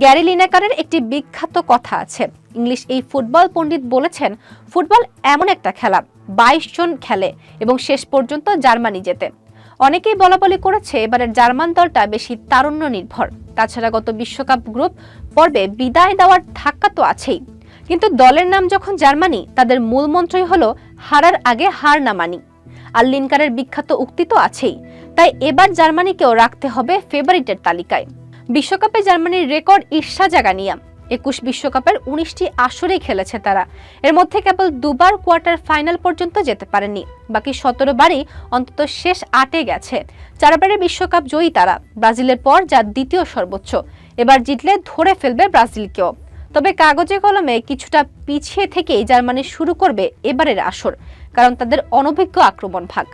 Gary লিনেকারের একটি বিখ্যাত কথা আছে। ইংলিশ এই ফুটবল পণ্ডিত বলেছেন, ফুটবল এমন একটা খেলা, বাইশ জন খেলে এবং শেষ পর্যন্ত জার্মানি জেতে। অনেকেই বলা বলি করেছে এবারের জার্মান দলটা বেশি তারুণ্য নির্ভর। তাছাড়া গত বিশ্বকাপ গ্রুপ পর্বে বিদায় দেওয়ার ধাক্কা তো আছেই। কিন্তু দলের নাম যখন জার্মানি, তাদের মূল মন্ত্রই হলো, হারার আগে হার না মানি। আর লিনকারের বিখ্যাত উক্তি তো আছেই। তাই এবার জার্মানিকেও রাখতে হবে ফেভারিটের তালিকায়। বিশ্বকাপে জার্মানির রেকর্ড ঈর্ষা জাগানিয়া। একুশ বিশ্বকাপের উনিশটি আসরেই খেলেছে তারা। এর মধ্যে কেবল দুবার কোয়ার্টার ফাইনাল পর্যন্ত যেতে পারেনি বাকি সতেরো বারই অন্তত শেষ আটে গেছে। চারবারের বিশ্বকাপ জয়ী তারা। ব্রাজিলের পর যা দ্বিতীয় সর্বোচ্চ। এবার জিতলে ধরে ফেলবে ব্রাজিলকেও। তবে কাগজে কলমে কিছুটা পিছিয়ে থেকেই জার্মানি শুরু করবে এবারের আসর, কারণ তাদের অনভিজ্ঞ আক্রমণ ভাগ।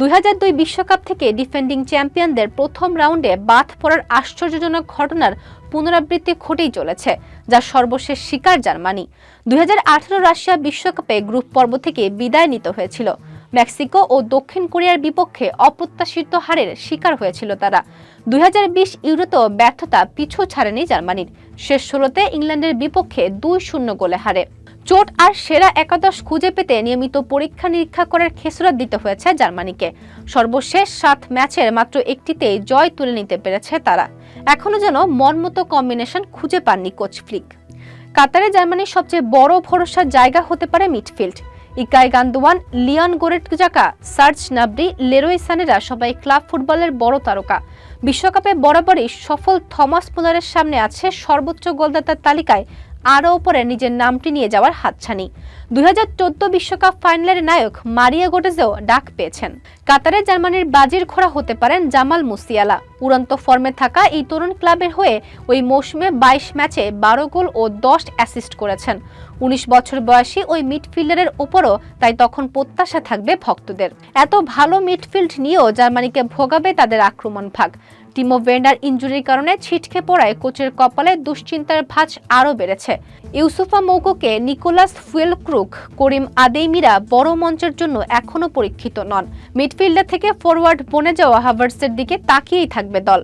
দুই বিশ্বকাপ থেকে ডিফেন্ডিং চ্যাম্পিয়নদের প্রথম রাউন্ডে বাদ পড়ার আশ্চর্যজনক ঘটনার পুনরাবৃত্তি ঘটেই চলেছে, যা সর্বশেষ শিকার জার্মানি। দু হাজার আঠেরো রাশিয়া বিশ্বকাপে গ্রুপ পর্ব থেকে বিদায় নিতে হয়েছিল। মেক্সিকো ও দক্ষিণ কোরিয়ার বিপক্ষে অপ্রত্যাশিত হারের শিকার হয়েছিল তারা। দুই ইউরোতেও ব্যর্থতা পিছু ছাড়েনি জার্মানির। শেষ ষোলোতে ইংল্যান্ডের বিপক্ষে দুই শূন্য গোলে হারে। চোট আর সেরা একাদশ খুঁজে পেতে নিয়মিত পরীক্ষা নিরীক্ষা করার খেসরত দিতে হয়েছে জার্মানিকে। সর্বশেষ সাত ম্যাচের মাত্র একটিতেই জয় তুলে নিতে পেরেছে তারা। এখনও যেন মনমতো কম্বিনেশন খুঁজে পাননি কোচ ফ্লিক। কাতারে জার্মানির সবচেয়ে বড় ভরসার জায়গা হতে পারে midfield. Ilkay Gundogan Leon Goretzka, Serge Gnabry Leroy সানেরা সবাই ক্লাব ফুটবলের বড় তারকা। বিশ্বকাপে বরাবরই সফল থমাস মুলারের সামনে আছে সর্বোচ্চ গোলদাতার তালিকায় আরও ওপরে নিজের নামটি নিয়ে যাওয়ার হাতছানি। দুই বিশ্বকাপ ফাইনালের নায়ক মারিয়া গোটেজেও ডাক পেয়েছেন। কাতারে জার্মানির বাজির খোড়া হতে পারেন জামাল মুসিয়ালা। উড়ন্ত ফর্মে থাকা এই তরুণ ক্লাবের হয়ে ওই মৌসুমে বাইশ ম্যাচে বারো গোল ও দশ অ্যাসিস্ট করেছেন। উনিশ বছর বয়সী ওই মিডফিল্ডারের ওপরও তাই তখন প্রত্যাশা থাকবে ভক্তদের। এত ভালো মিডফিল্ড নিয়েও জার্মানিকে ভোগাবে তাদের আক্রমণ ভাগ। টিমো ভেন্ডার ইঞ্জুরির কারণে ছিটকে পড়ায় কোচের কপালে দুশ্চিন্তার ভাঁজ আরও বেড়েছে। Youssoufa Moukoko Nicolas Fullkrug Karim আদেইমিরা বড় মঞ্চের জন্য এখনও পরীক্ষিত নন। মিডফিল্ডার থেকে ফরওয়ার্ড বনে যাওয়া হাভার্সের দিকে তাকিয়েই থাকবে দল।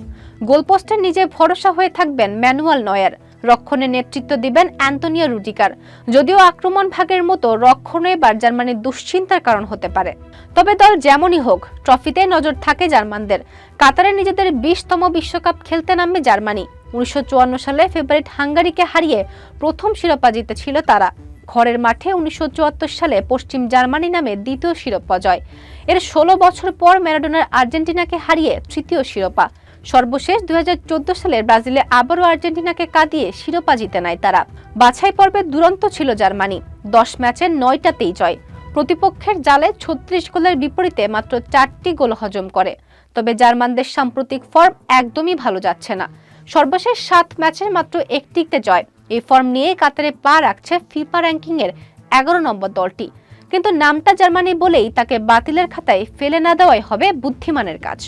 গোলপোস্টের নিজে ভরসা হয়ে থাকবেন ম্যানুয়াল নয়ার। রক্ষণে নেতৃত্ব দিবেন অ্যান্তোনিও রুডিকার। যদিও আক্রমণ ভাগের মতো রক্ষণে এবার জার্মানির দুশ্চিন্তার কারণ হতে পারে। তবে দল যেমনই হোক, ট্রফিতে নজর থাকে জার্মানদের। কাতারে নিজেদের বিশতম বিশ্বকাপ খেলতে নামবে জার্মানি। উনিশশো চুয়ান্ন সালে ফেভারিট হাঙ্গারিকে হারিয়ে প্রথম শিরোপা জিতেছিল তারা। ঘরের মাঠে উনিশশো চুয়াত্তর সালে পশ্চিম জার্মানি নামে দ্বিতীয় শিরোপা জয়। এর ষোলো বছর পর ম্যারাডোনার আর্জেন্টিনাকে হারিয়ে তৃতীয় শিরোপা। সর্বশেষ দু হাজার চোদ্দ সালে ব্রাজিলে আবারও আর্জেন্টিনাকে কাঁদিয়ে শিরোপা জিতে নেয় তারা। বাছাই পর্বে দুরন্ত ছিল জার্মানি। দশ ম্যাচের নয়টাতেই জয়। প্রতিপক্ষের জালে ছত্রিশ গোলের বিপরীতে মাত্র চারটি গোল হজম করে। তবে জার্মানদের সাম্প্রতিক ফর্ম একদমই ভালো যাচ্ছে না। সর্বশেষ সাত ম্যাচে মাত্র একটিতে জয়। এই ফর্ম নিয়ে কাতারে পা রাখছে ফিফা র্যাঙ্কিংয়ের এগারো নম্বর দলটি। কিন্তু নামটা জার্মানি বলেই তাকে বাতিলের খাতায় ফেলে না দেওয়াই হবে বুদ্ধিমানের কাজ।